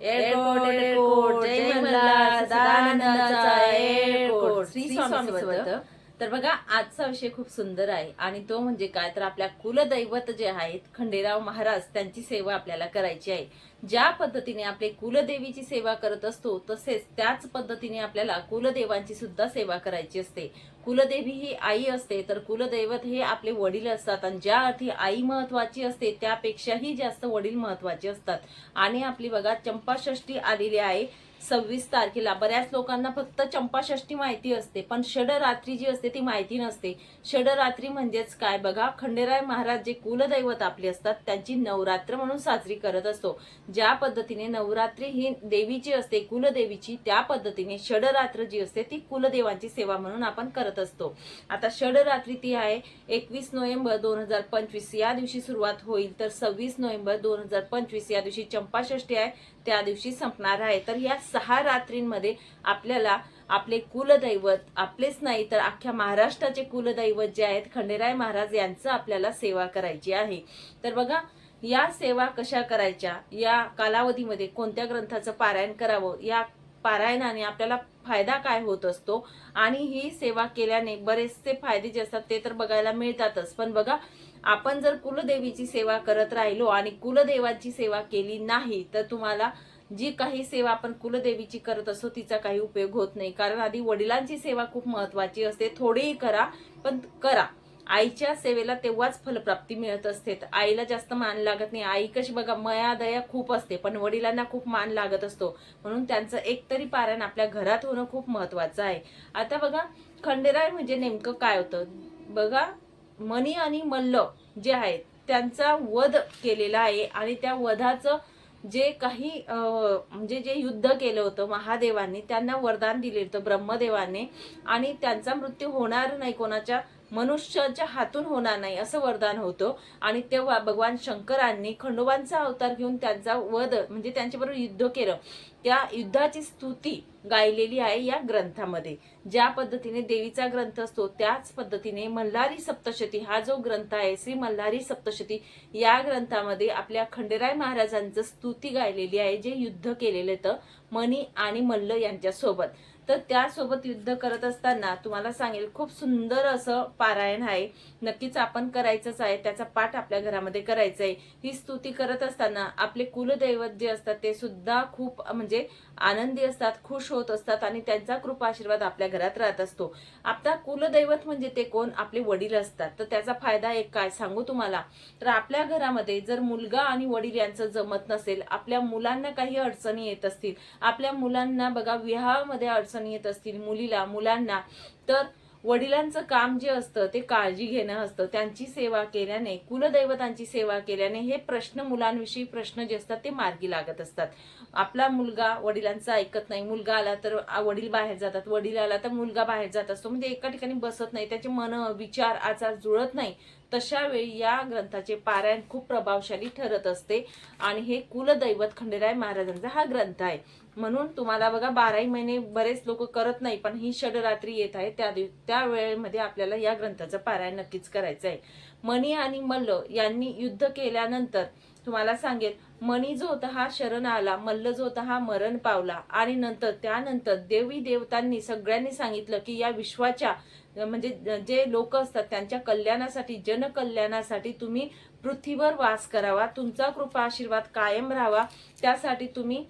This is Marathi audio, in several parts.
एअरकोट एअरकोट जय मल्हार सदानंदाचा एअरकोट श्री स्वामी समर्थ तर बघा आजचा विषय खूप सुंदर आहे. आणि तो म्हणजे काय? तर आपल्या कुलदैवत जे आहेत खंडेराव महाराज त्यांची सेवा आपल्याला करायची आहे. ज्या पद्धतीने आपले कुलदेवीची सेवा करत असतो तसेच त्याच पद्धतीने आपल्याला कुलदेवांची सुद्धा सेवा करायची असते. कुलदेवी ही आई असते तर कुलदैवत हे आपले वडील असतात. आणि ज्या अर्थी आई महत्वाची असते त्यापेक्षाही जास्त वडील महत्त्वाचे असतात. आणि आपली बघा चंपाषष्ठी आलेली आहे. सव्वीस तारखेला. बऱ्याच लोकांना फक्त चंपाषष्ठी माहिती असते पण षडरात्री जी असते ती माहिती नसते. षडरात्री म्हणजेच काय? बघा खंडेराय महाराज जे कुलदैवत आपले असतात त्यांची नवरात्र म्हणून साजरी करत असतो. ज्या पद्धतीने नवरात्री ही देवीची असते कुलदेवीची त्या पद्धतीने षडरात्र जी असते ती कुलदेवांची सेवा म्हणून आपण करत असतो. आता षडरात्री ती आहे एकवीस नोव्हेंबर दोन हजार पंचवीस. या दिवशी सुरुवात होईल तर सव्वीस नोव्हेंबर दोन हजार पंचवीस या दिवशी चंपाषष्ठी आहे. त्या दिवशी संपणार आहे. तर या सहा रात्रींमध्ये आपल्याला आपले कुलदैवत आपलेच नाही तर अख्ख्या महाराष्ट्राचे कुलदैवत जे आहेत खंडेराय महाराज यांचं आपल्याला सेवा करायची आहे. तर बघा या सेवा कशा करायच्या? या कालावधीमध्ये कोणत्या ग्रंथाचं पारायण करावं? या पारायणाने आपल्याला फायदा काय होत असतो. आणि ही सेवा केल्याने बरेचसे फायदे जे असतात ते तर बघायला मिळतातच. पण बघा आपण जर कुलदेवीची सेवा करत राहिलो आणि कुलदेवाची सेवा केली नाही तर तुम्हाला जी काही सेवा आपण कुलदेवीची करत असतो तिचा काही उपयोग होत नाही. कारण आधी वडिलांची सेवा खूप महत्वाची असते. थोडीही करा पण करा. आईच्या सेवेला तेव्हाच फलप्राप्ती मिळत असते. तर आईला जास्त मान लागत नाही. आई कशी बघा मया दया खूप असते पण वडिलांना खूप मान लागत असतो. म्हणून त्यांचं एकतरी पारायण आपल्या घरात होणं खूप महत्वाचं आहे. आता बघा खंडेराय म्हणजे नेमकं काय होतं? बघा मणी आणि मल्ल जे आहेत त्यांचा वध केलेला आहे आणि त्या वधाचं जे काही म्हणजे जे युद्ध केलं होतं महादेवांनी त्यांना वरदान दिले होतं ब्रह्मदेवाने. आणि त्यांचा मृत्यू होणार नाही कोणाच्या मनुष्याच्या हातून होणार नाही असं वरदान होतं. आणि तेव्हा भगवान शंकरांनी खंडोबांचा अवतार घेऊन त्यांचा वध म्हणजे त्यांच्याबरोबर युद्ध केलं. त्या युद्धाची स्तुती गायलेली आहे या ग्रंथामध्ये. ज्या पद्धतीने देवीचा ग्रंथ असतो त्याच पद्धतीने मल्हारी सप्तशती हा जो ग्रंथ आहे श्री मल्हारी सप्तशती या ग्रंथामध्ये आपल्या खंडेराय महाराजांचं स्तुती गायलेली आहे जे युद्ध केलेलं होतं मणी आणि मल्ल यांच्यासोबत. तर त्यासोबत युद्ध करत असताना तुम्हाला सांगेल खूप सुंदर असं पारायण आहे. नक्कीच आपण करायचंच आहे त्याचा पाठ आपल्या घरामध्ये करायचा आहे ही स्तुती करत असताना आपले कुलदैवत जे असतात ते सुद्धा खूप म्हणजे आनंदी असतात खुश होत असतात आणि त्यांचा कृपा आशीर्वाद आपल्या घरात राहत असतो. आता कुलदैवत म्हणजे ते कोण? आपले वडील असतात. तर त्याचा फायदा एक काय? सांगू तुम्हाला. तर आपल्या घरामध्ये जर मुलगा आणि वडील यांचं जमत नसेल आपल्या मुलांना काही अडचणी येत असतील आपल्या मुलांना बघा विवाहामध्ये अडचणी येत असतील मुलीला मुलांना तर वडिलांचं काम जे असतं ते काळजी घेणं असतं त्यांची सेवा केल्याने कुलदैवतांची सेवा केल्याने हे प्रश्न मुलांविषयी प्रश्न जे असतात ते मार्गी लागत असतात. आपला मुलगा वडिलांचं ऐकत नाही मुलगा आला तर वडील बाहेर जातात वडील आला तर मुलगा बाहेर जात असतो. म्हणजे एका ठिकाणी बसत नाही त्याचे मन विचार आचार जुळत नाही. तशावेळी या ग्रंथाचे पारायण खूप प्रभावशाली ठरत असते. आणि हे कुलदैवत खंडेराय महाराजांचा हा ग्रंथ आहे. म्हणून तुम्हाला बघा बाराही महिने बरेच लोक करत नाही पण ही षडरात्री येत आहे. त्या दिव त्या वेळेमध्ये आपल्याला या ग्रंथाचं पारायण नक्कीच करायचं आहे मणी आणि मल्ल यांनी युद्ध केल्यानंतर तुम्हाला सांगेल मणी जो होता हा शरण आला मल्ल जो होता हा मरण पावला. आणि नंतर त्यानंतर देवी देवतांनी सगळ्यांनी सांगितलं की या विश्वाच्या म्हणजे जे लोक असतात त्यांच्या कल्याणासाठी जनकल्याणासाठी तुम्ही पृथ्वीवर वास करावा तुमचा कृपा आशीर्वाद कायम राहावा. त्यासाठी तुम्ही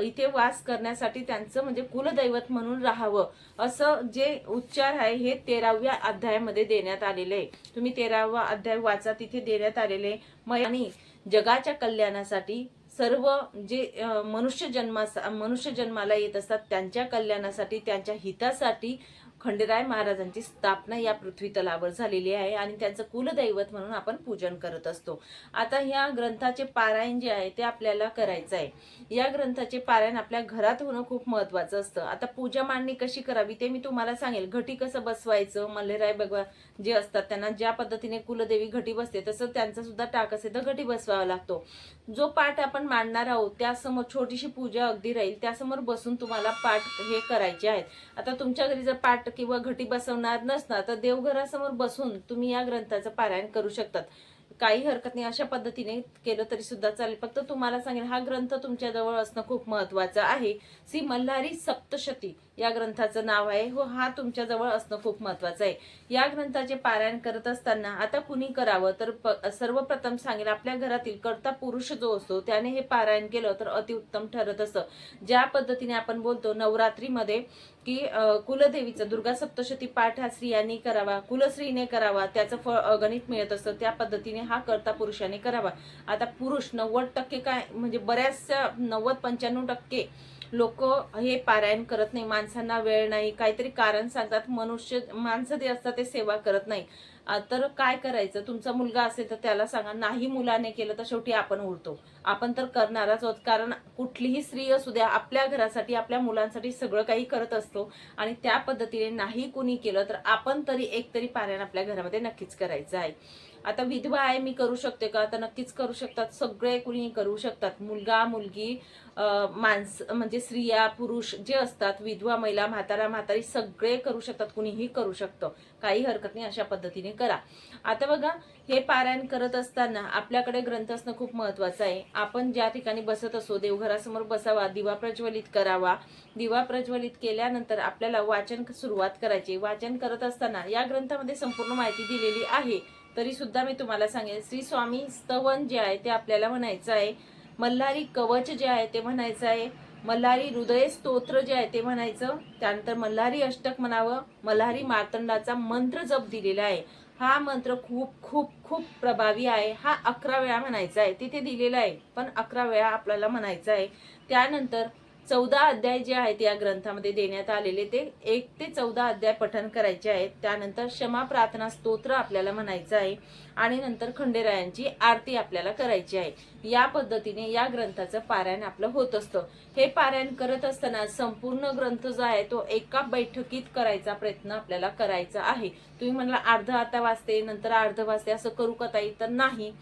इथे वास करण्यासाठी त्यांचं म्हणजे कुलदैवत म्हणून राहावं. असं जे उच्चार आहे हे तेराव्या अध्यायामध्ये देण्यात आलेले आहे. तुम्ही तेरावा अध्याय वाचा तिथे देण्यात आलेले मग आणि जगाच्या कल्याणासाठी सर्व जे मनुष्य जन्मा मनुष्य जन्माला येत असतात त्यांच्या कल्याणासाठी त्यांच्या हितासाठी खंडेराय महाराजांची स्थापना या पृथ्वी तलावर झालेली आहे आणि त्यांचं कुलदैवत म्हणून आपण पूजन करत असतो. आता ह्या ग्रंथाचे पारायण जे आहे ते आपल्याला करायचं आहे. या ग्रंथाचे पारायण आपल्या घरात होणं खूप महत्वाचं असतं. आता पूजा मांडणी कशी करावी ते मी तुम्हाला सांगेल. घटी कसं बसवायचं? मल्लेराय भगवान जे असतात त्यांना ज्या पद्धतीने कुलदेवी घटी बसते तसं त्यांचा सुद्धा टाक असेल तर घटी बसवावा लागतो. जो पाठ आपण मांडणार आहोत त्यासमोर छोटीशी पूजा अगदी राहील. त्यासमोर बसून तुम्हाला पाठ हे करायचे आहेत. आता तुमच्या घरी जर पाठ किंवा घटी बसवणार नसणार तर देवघरासमोर बसून तुम्ही या ग्रंथाचं पारायण करू शकतात. काही हरकत नाही अशा पद्धतीने केलं तरी सुद्धा चालेल. फक्त तुम्हाला सांगेल हा ग्रंथ तुमच्या जवळ असणं खूप महत्वाचं आहे. श्री मल्हारी सप्तशती. या ग्रंथाचं नाव आहे. हो हा तुमच्याजवळ असणं खूप महत्वाचं आहे. या ग्रंथाचे पारायण करत असताना आता कुणी करावं? तर प- सर्वप्रथम सांगेल आपल्या घरातील कर्ता पुरुष जो असतो त्याने हे पारायण केलं तर अतिउत्तम ठरत असतं ज्या पद्धतीने आपण बोलतो नवरात्रीमध्ये की कुलदेवीचं दुर्गा सप्तशती पाठ हा स्त्रियांनी करावा कुलश्रीने करावा त्याचं फळ अगणित मिळत असतं त्या पद्धतीने हा कर्ता पुरुषाने करावा. आता पुरुष नव्वद टक्के काय म्हणजे बऱ्याचशा नव्वद पंच्याण्णव टक्के लोक हे पारायण करत नाही माणसांना वेळ नाही काहीतरी कारण सांगतात मनुष्य माणसं जे असतात ते सेवा करत नाही. तर काय करायचं? तुमचा मुलगा असेल तर त्याला सांगा नाही मुलाने केलं तर शेवटी आपण उरतो. आपण तर करणारच आहोत कारण कुठलीही स्त्री असू द्या आपल्या घरासाठी आपल्या मुलांसाठी सगळं काही करत असतो आणि त्या पद्धतीने नाही कुणी केलं तर आपण तरी एक तरी पारायण आपल्या घरामध्ये नक्कीच करायचं आहे. आता विधवा आहे मी करू शकते का? आता नक्कीच करू शकतात. सगळे कुणी करू शकतात. मुलगा मुलगी माणस म्हणजे स्त्रिया पुरुष जे असतात विधवा महिला म्हातारा म्हातारी सगळे करू शकतात. कुणीही करू शकतं. काही हरकत नाही अशा पद्धतीने करा. आता बघा हे पारायण करत असताना आपल्याकडे ग्रंथ असणं खूप महत्वाचं आहे. आपण ज्या ठिकाणी बसत असो देवघरासमोर बसावा दिवा प्रज्वलित करावा. दिवा प्रज्वलित केल्यानंतर आपल्याला वाचन सुरुवात करायची. वाचन करत असताना या ग्रंथामध्ये संपूर्ण माहिती दिलेली आहे. तरी सुद्धा मी तुम्हाला सांगेन श्री स्वामी स्तवन जे आहे ते आपल्याला म्हणायचं आहे. मल्हारी कवच जे आहे ते म्हणायचं आहे. मल्हारी हृदय स्तोत्र जे आहे ते म्हणायचं. त्यानंतर मल्हारी अष्टक म्हणावं. मल्हारी मार्तंडाचा मंत्र जप दिलेला आहे. हा मंत्र खूप खूप खूप प्रभावी आहे. हा अकरा वेळा म्हणायचा आहे. तिथे दिलेला आहे पण अकरा वेळा आपल्याला म्हणायचा आहे. त्यानंतर चौदा अध्याय जे आहेत या ग्रंथामध्ये देण्यात आलेले ते एक ते चौदा अध्याय पठन करायचे आहेत. त्यानंतर क्षमा प्रार्थना स्तोत्र आपल्याला म्हणायचं आहे आणि नंतर खंडेरायांची आरती आपल्याला करायची आहे. या पद्धतीने या ग्रंथाचं पारायण आपलं होत असतं. हे पारायण करत असताना संपूर्ण ग्रंथ जो आहे तो एका बैठकीत करायचा प्रयत्न आपल्याला करायचा आहे. तुम्ही म्हणला अर्ध आता वाचते नंतर अर्ध वाचते असं करू का ताई? तर नाही.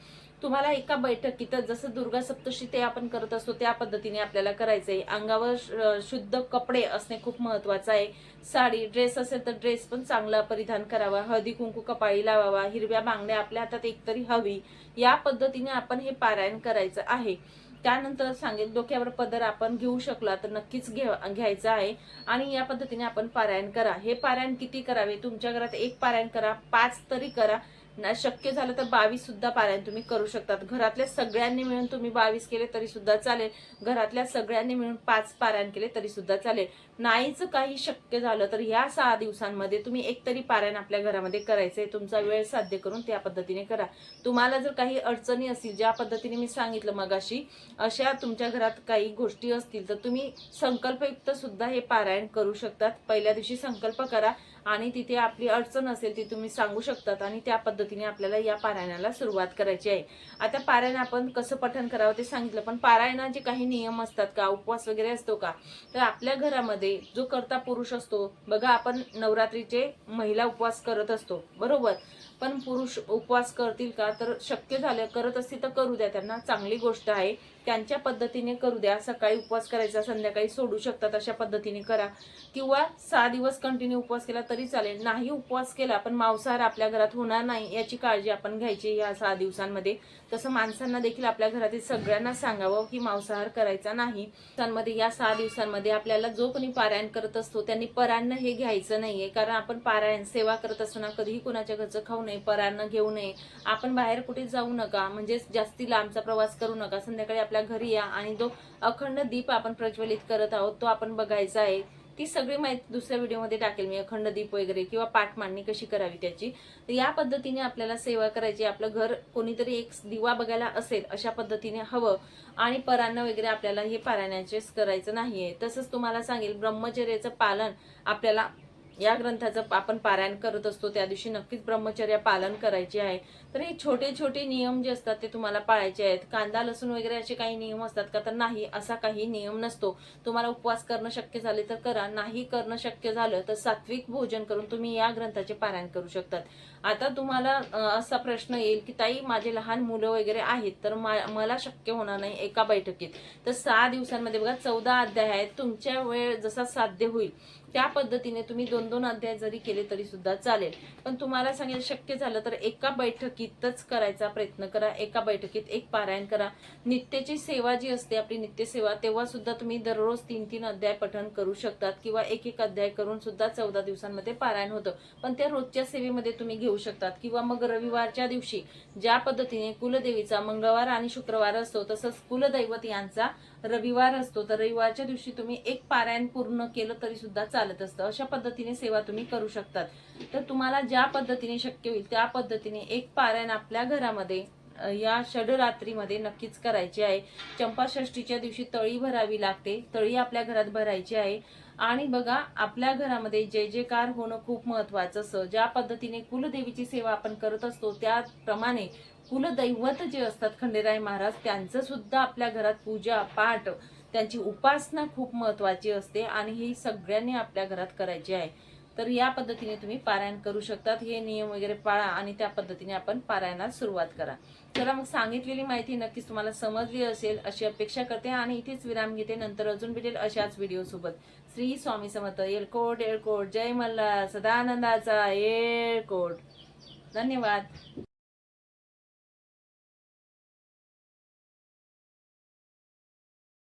तुम्हाला एका बैठकीतच जसं दुर्गा सप्तशी ते आपण करत असतो त्या पद्धतीने आपल्याला करायचं आहे अंगावर श- शुद्ध कपडे असणे खूप महत्वाचं आहे. साडी ड्रेस असेल तर ड्रेस पण चांगला परिधान करावा. हळदी कुंकू कपाळी लावावा. हिरव्या बांगड्या आपल्या हातात एकतरी हवी. या पद्धतीने आपण हे पारायण करायचं आहे. त्यानंतर सांगेल डोक्यावर पदर आपण घेऊ शकला तर नक्कीच घे घ्यायचा आहे. आणि या पद्धतीने आपण पारायण करा. हे पारायण किती करावे? तुमच्या घरात एक पारायण करा पाच तरी करा. ना शक्य झालं तर बावीस सुद्धा पारायण तुम्ही करू शकतात. घरातल्या सगळ्यांनी मिळून तुम्ही बावीस केले तरी सुद्धा चालेल. घरातल्या सगळ्यांनी मिळून पाच पारायण केले तरी सुद्धा चालेल. नाहीच काही शक्य झालं तर ह्या सहा दिवसांमध्ये तुम्ही एक तरी पारायण आपल्या घरामध्ये करायचंय. तुमचा वेळ साध्य करून त्या पद्धतीने करा. तुम्हाला जर काही अडचणी असतील ज्या पद्धतीने मी सांगितलं मगाशी अशा तुमच्या घरात काही गोष्टी असतील तर तुम्ही संकल्पयुक्त सुद्धा हे पारायण करू शकतात. पहिल्या दिवशी संकल्प करा आणि तिथे आपली अडचण असेल ती तुम्ही सांगू शकतात आणि त्या पद्धतीने आपल्याला या पारायणाला सुरुवात करायची आहे. आता पारायण आपण कसं पठण करावं ते सांगितलं पण पारायणाचे काही नियम असतात का उपवास वगैरे असतो का तर आपल्या घरामध्ये जो करता पुरुष असतो बघा आपण नवरात्रीचे महिला उपवास करत असतो बरोबर? पण पुरुष उपवास करतील का? तर शक्य झालं करत असतील तर करू द्या त्यांना. चांगली गोष्ट आहे. त्यांच्या पद्धतीने करू द्या. सकाळी उपवास करायचा संध्याकाळी सोडू शकतात अशा पद्धतीने करा. किंवा सहा दिवस कंटिन्यू उपवास केला तरी चालेल. नाही उपवास केला पण मांसाहार आपल्या घरात होणार नाही याची काळजी आपण घ्यायची या सहा दिवसांमध्ये. तसं माणसांना देखील आपल्या घरातील सगळ्यांना सांगावं की मांसाहार करायचा नाही. त्यांमध्ये या सहा दिवसांमध्ये आपल्याला जो कोणी पारायण करत असतो त्यांनी परान्न हे घ्यायचं नाहीये. कारण आपण पारायण सेवा करत असताना कधीही कुणाच्या घरचं खाऊ नये परान्न घेऊ नये. आपण बाहेर कुठे जाऊ नका. म्हणजेच जास्ती लांबचा प्रवास करू नका. संध्याकाळी आपल्या घरी या आणि जो अखंड दीप आपण प्रज्वलित करत आहोत तो आपण बघायचा आहे. ती सगळी माहिती दुसऱ्या व्हिडिओमध्ये टाकेल मी अखंड दीप वगैरे किंवा पाठ मांडणी कशी करावी त्याची. तर या पद्धतीने आपल्याला सेवा करायची आपलं घर कोणीतरी एक दिवा बघायला असेल अशा पद्धतीने हवं. आणि परान्न वगैरे आपल्याला हे पारायणाचेच करायचं नाहीये. तसंच तुम्हाला सांगेल ब्रह्मचर्याचं पालन आपल्याला या ग्रंथाचं आपण पारायण करत असतो त्या दिवशी नक्कीच ब्रह्मचर्य पालन करायचे आहे. तर हे छोटे छोटे नियम जे असतात ते तुम्हाला पाळायचे आहेत. कांदा लसूण वगैरे असे काही नियम असतात का? तर नाही असा काही नियम नसतो. तुम्हाला उपवास करणं शक्य झाले तर करा. नाही करणं शक्य झालं तर सात्विक भोजन करून तुम्ही या ग्रंथाचे पारायण करू शकतात. आता तुम्हाला असा प्रश्न येईल की ताई माझे लहान मुलं वगैरे आहेत तर मा- मला शक्य होणार नाही एका बैठकीत. तर सहा दिवसांमध्ये बघा चौदा अध्याय आहेत. तुमच्या वेळ जसा साध्य होईल. त्या पद्धतीने तुम्ही दोन दोन अध्याय जरी केले तरी सुद्धा चालेल. पण तुम्हाला सांगेल शक्य झालं तर एका बैठकीतच करायचा प्रयत्न करा. एका बैठकीत एक पारायण करा. नित्यची सेवा जी असते आपली नित्यसेवा तेव्हा सुद्धा तुम्ही दररोज तीन तीन अध्याय पठण करू शकतात किंवा एक एक अध्याय करून सुद्धा चौदा दिवसांमध्ये पारायण होतं. पण त्या रोजच्या सेवेमध्ये तुम्ही घेऊ शकतात. किंवा मग रविवारच्या दिवशी ज्या पद्धतीने कुलदेवीचा मंगळवार आणि शुक्रवार असतो तसंच कुलदैवत यांचा रविवार असतो. तर रविवारच्या दिवशी तुम्ही एक पारायण पूर्ण केलं तरी सुद्धा चालत असतं अशा पद्धतीने सेवा तुम्ही करू शकतात. तर तुम्हाला ज्या पद्धतीने शक्य होईल त्या पद्धतीने एक पारायण आपल्या घरामध्ये या षडरात्रीमध्ये नक्कीच करायची आहे. चंपाषष्टीच्या दिवशी तळी भरावी लागते तळी आपल्या घरात भरायची आहे. आणि बघा आपल्या घरामध्ये जय जयकार होणं खूप महत्वाचं असं ज्या पद्धतीने कुलदेवीची सेवा आपण करत असतो त्याप्रमाणे कुलदैवत जे असतात खंडेराय महाराज त्यांचं सुद्धा आपल्या घरात पूजा पाठ त्यांची उपासना खूप महत्वाची असते आणि ही सगळ्यांनी आपल्या घरात करायची आहे. तर या पद्धतीने तुम्ही पारायण करू शकतात. हे नियम वगैरे पाळा आणि त्या पद्धतीने आपण पारायणात सुरुवात करा. चला मग सांगितलेली माहिती नक्कीच तुम्हाला समजली असेल अशी अपेक्षा करते आणि इथेच विराम घेते. नंतर अजून भेटेल अशाच व्हिडिओ सोबत. श्री स्वामी समर्थ येळकोट येळकोट. जय मल्ला सदानंदाचा येळकोट. धन्यवाद.